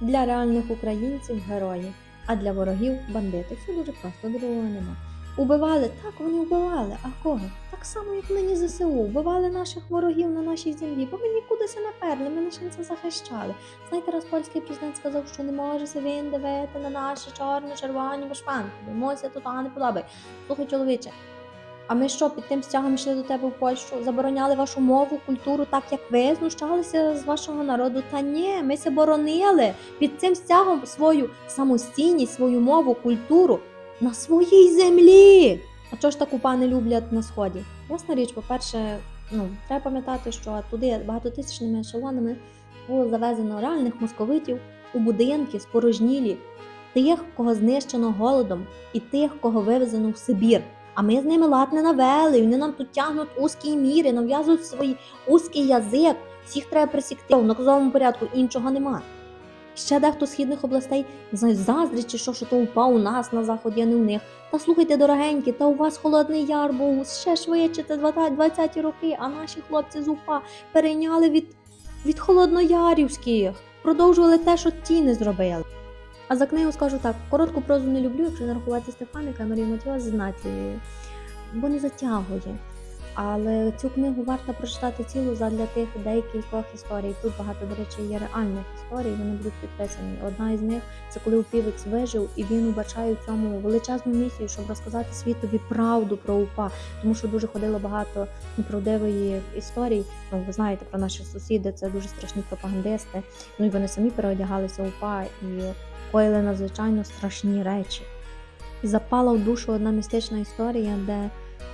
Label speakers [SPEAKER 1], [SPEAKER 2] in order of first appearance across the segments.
[SPEAKER 1] Для реальних українців герої, а для ворогів бандити. Все дуже просто, другого нема. Убивали, так вони вбивали. А кого? Так само, як нині ЗСУ, вбивали наших ворогів на нашій землі, бо ми нікудися не перли, ми лише це захищали. Знаєте, раз польський президент сказав, що не може се він дивити на наші чорно-червоні вишпанки, бо мося тут не подобає. Слухай, чоловіче, а ми що, під тим стягом йшли до тебе в Польщу, забороняли вашу мову, культуру, так як ви знущалися з вашого народу? Та ні, ми се боронили під цим стягом свою самостійність, свою мову, культуру на своїй землі. А чого ж так упа люблять на сході? Ясна річ, по-перше, ну треба пам'ятати, що туди багатотисячними ешелонами було завезено реальних московитів у будинки спорожнілі, тих, кого знищено голодом, і тих, кого вивезено в Сибір. А ми з ними лад не навели. Вони нам тут тягнуть узкі міри, нав'язують свій узкий язик. Всіх треба присікти в наказовому порядку, іншого нема. Ще дехто з східних областей заздрить, чи що, що то упав у нас на заході, а не у них. Та слухайте, дорогенькі, та у вас холодний яр був ще швидше, це 20-ті роки, а наші хлопці з УПА перейняли від, від холодноярівських, продовжували те, що ті не зробили. А за книгу скажу так: коротку прозу не люблю, якщо не рахувати Стефаника, Марію Матіос знати, бо не затягує. Але цю книгу варто прочитати цілу задля тих декількох історій. Тут багато, до речі, є реальних історій, вони будуть підписані. Одна із них це коли упівець вижив, і він убачає в цьому величезну місію, щоб розказати світові правду про УПА, тому що дуже ходило багато неправдивої історій. Ну, ви знаєте про наші сусіди, це дуже страшні пропагандисти. Ну і вони самі переодягалися УПА і коїли надзвичайно страшні речі. І запала в душу одна містична історія, де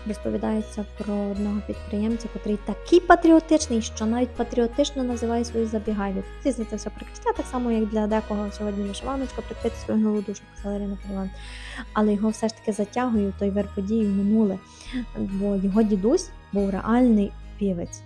[SPEAKER 1] розповідається про одного підприємця, який такий патріотичний, що навіть патріотично називає свою забігайку. Звісно, це все прикриття, так само, як для декого сьогодні вишиваночка, прикрити свою гнилу душу, казала Ірина Переван. Але його все ж таки затягує той вер події в минуле, бо його дідусь був реальний півець.